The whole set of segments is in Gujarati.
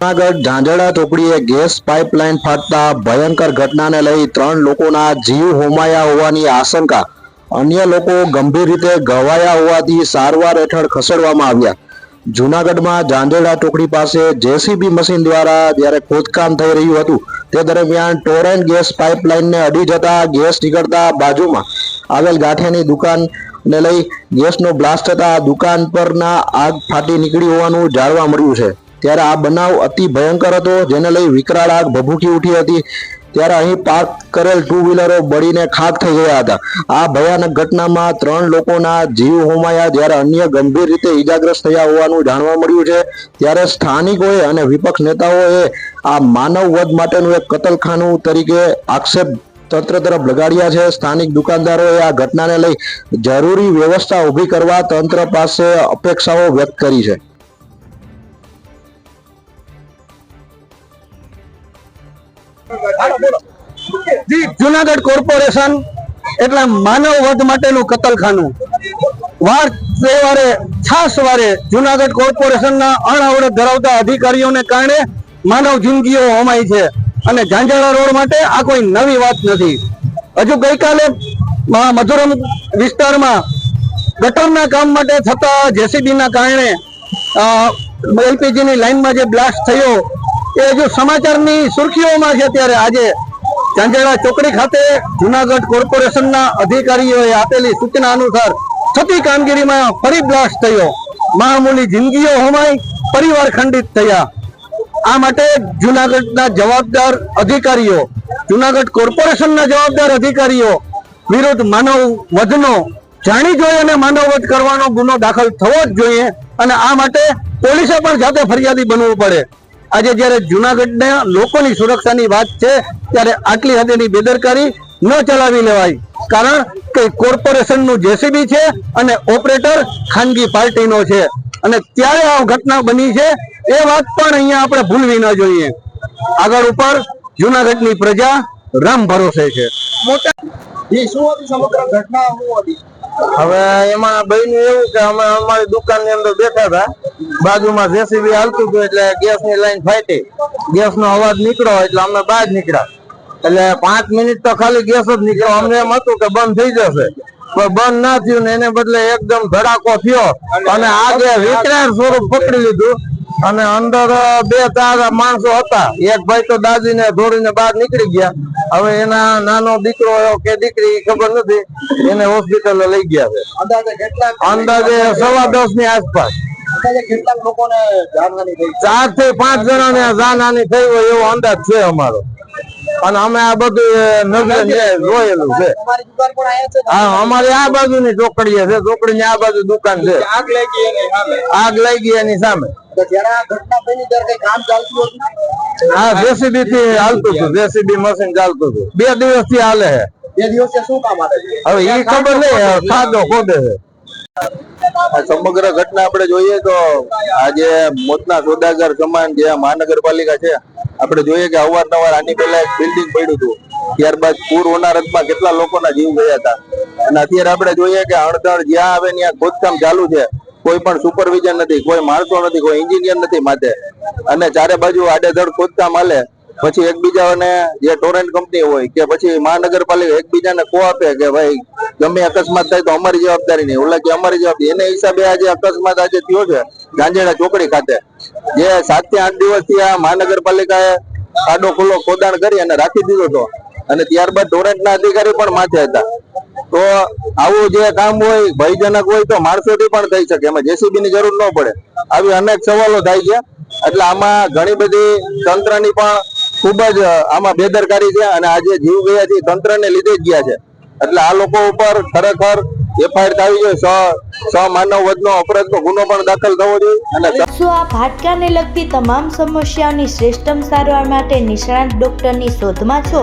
જૂનાગઢ ઝાંઝડા ચોકડીએ ગેસ પાઇપલાઇન ફાટતા ભયંકર ઘટનાને લઈ ત્રણ લોકોના જીવ હોમાયા હોવાની આશંકા. અન્ય લોકો ગંભીર રીતે ઘવાયા હોવાથી સારવાર હેઠળ ખસેડવામાં આવ્યા. જૂનાગઢમાં ઝાંઝેડા ચોકડી પાસે જેસીબી મશીન દ્વારા જ્યારે ખોદકામ થઈ રહ્યું હતું, તે દરમિયાન ટોરેન્ટ ગેસ પાઇપલાઇનને અડી જતા ગેસ નીકળતા બાજુમાં આવેલ ગાંઠિયાની દુકાનને લઈ ગેસનો બ્લાસ્ટ થતા દુકાન પરના આગ ફાટી નીકળી હોવાનું જાણવા મળ્યું છે. ત્યારે આ બનાવ અતિ ભયંકર હતો, જેને લઈ વિકરાળ આગ ભભૂકી ઉઠી હતી. ત્યારે અહીં પાર્ક કરેલ ટુ વ્હીલરો બળીને ખાક થઈ ગયા હતા. આ ભયાનક ઘટનામાં ત્રણ લોકોના જીવ હોમાયા, જ્યારે અન્ય ગંભીર રીતે ઈજાગ્રસ્ત થયા હોવાનું જાણવા મળ્યું છે. ત્યારે સ્થાનિકોએ અને વિપક્ષ નેતાઓએ આ માનવ વધ માટેનું એક કતલખાનું તરીકે આક્ષેપ તંત્ર તરફ લગાડ્યા છે. સ્થાનિક દુકાનદારોએ આ ઘટનાને લઈ જરૂરી વ્યવસ્થા ઊભી કરવા તંત્ર પાસે અપેક્ષાઓ વ્યક્ત કરી છે. જુનાગઢ કોર્પોરેશન એટલે માનવ વધ માટેનું કતલખાનું. વાર તહેવારે ખાસ વારે જુનાગઢ કોર્પોરેશનના અણઅવડત ધરાવતા અધિકારીઓને કારણે માનવ જિંદગીઓ હોમાય છે. અને ઝાંઝાળા રોડ માટે આ કોઈ નવી વાત નથી. હજુ ગઈકાલે મધુરમ વિસ્તારમાં ગટરના કામ માટે થતા જેસીબીના કારણે એલપીજીની લાઇનમાં જે બ્લાસ્ટ થયો, એ હજુ સમાચારની સુર્ખીઓમાં છે ત્યારે આજે ઝાંઝાળા ચોકડી ખાતે જુનાગઢ કોર્પોરેશનના અધિકારીઓએ આપેલી સૂચના અનુસાર થતી કામગીરીમાં ફરી બ્લાસ્ટ થયો. મામૂલી જિંદગીઓ હોમાઈ, પરિવાર ખંડિત થયા. આ માટે જુનાગઢના જવાબદાર અધિકારીઓ, જુનાગઢ કોર્પોરેશનના જવાબદાર અધિકારીઓ વિરુદ્ધ માનવ વધનો જાણી જોઈ અને માનવ વધ કરવાનો ગુનો દાખલ થવો જ જોઈએ અને આ માટે પોલીસે પણ જાતે ફરિયાદી બનવું પડે. આજે જ્યારે જુનાગઢના લોકોની સુરક્ષાની વાત છે, ત્યારે આટલી હદેની બેદરકારી ન ચલાવી લેવાય. કારણ કે કોર્પોરેશનનું જેસીબી છે અને ઓપરેટર ખાનગી પાર્ટીનો છે. અને ત્યારે આ ઘટના બની છે એ વાત પણ અહીંયા આપણે ભૂલવી ન જોઈએ. આગળ ઉપર જુનાગઢની પ્રજા રામ ભરોસે છે. હવે એમાં બન્યું એવું કે અમે અમારી દુકાનની અંદર બેઠા હતા. બાજુમાં જેસીબી હાલતું હતું એટલે ગેસની લાઈન ફાટી. ગેસ નો અવાજ નીકળ્યો એટલે અમે બહાર નીકળ્યા. એટલે પાંચ મિનિટ તો ખાલી ગેસ જ નીકળ્યો. અમને એમ હતું કે બંધ થઈ જશે. પણ બંધ ના થયું ને એને બદલે એકદમ ધડાકો થયો. અને આગે વિકરાળ સ્વરૂપ પકડી લીધું. અને અંદર બે ચાર માણસો હતા. એક ભાઈ તો દાદીને દોડીને બહાર નીકળી ગયા. હવે એના નાનો દીકરો કે દીકરી ખબર નથી એને હોસ્પિટલ લઈ ગયા છે. અંદાજે સવા દસની આસપાસ ચારથી પાંચ જણા ને જાનહાની થઈ હોય એવો અંદાજ છે અમારો. અને અમે આ બધું નજરે જોયેલું છે. હા અમારી આ બાજુ ની ચોકડીએ છે. ચોકડી ની આ બાજુ દુકાન છે. આગ લાગી એની સામે. હા જેસીબી થી હાલતું હતું જેસીબી મશીન ચાલતું હતું. બે દિવસથી હાલે છે. બે દિવસે શું કામ આવે હવે એ ખબર નહીં ખાધો ખોદે છે. સમગ્ર ઘટના આપણે જોઈએ તો આજે મોતના સોદાગર સમાન જે મહાનગરપાલિકા છે આપણે જોઈએ કે અવારનવાર આની પહેલા એક બિલ્ડિંગ પડ્યું હતું. ત્યારબાદ પૂર હોનારતમાં કેટલા લોકોના જીવ ગયા હતા. અને અત્યારે આપણે જોઈએ કે અણધણ જ્યાં આવે ત્યાં ખોદકામ ચાલુ છે. કોઈ પણ સુપરવિઝન નથી, કોઈ માણસો નથી, કોઈ એન્જિનિયર નથી માથે. અને ચારે બાજુ આડેધડ ખોદકામ હાલે. પછી એકબીજાને જે ટોરેન્ટ કંપની હોય કે પછી મહાનગરપાલિકા એકબીજાને કો આપે કે ભાઈ, ગમે અકસ્માત થાય તો અમારી જવાબદારી નહીં. ઓલા કે અમારી જવાબદારી. એના હિસાબે આજે અકસ્માત આજે થયો છે, ગાંધીના ચોકડી ખાતે. જે સાતથી આઠ દિવસથી આ મહાનગરપાલિકાએ આડો ખુલ્લો ખોદાણ કરી અને રાખી દીધો હતો. અને ત્યારબાદ ટોરેન્ટના અધિકારી પણ માથે હતા. તો આવું જે કામ હોય, ભયજનક હોય તો માણસોથી પણ થઈ શકે. એમાં જેસીબી ની જરૂર ન પડે. આવી અનેક સવાલો થાય છે. એટલે આમાં ઘણી બધી તંત્રની પણ ખૂબ જ, આમાં બેદરકારી છે અને આજે જીવ ગયા છે તંત્રને લીધે જ ગયા છે. એટલે આ લોકો ઉપર ખરેખર એફઆઈઆર માનવ વધનો અપરાધનો ગુનો પણ દાખલ થવો અને લગતી તમામ સમસ્યાઓની શ્રેષ્ઠતમ સારવાર માટે નિષ્ણાત ડૉક્ટરની શોધમાં છો?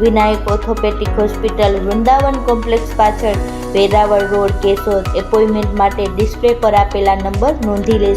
Vinayak orthopedic hospital Vrindavan complex પાછળ વેરાવળ રોડ કેશોદ એપોઇન્ટમેન્ટ માટે ડિસ્પ્લે પર આપેલા નંબર નોંધી લેશો.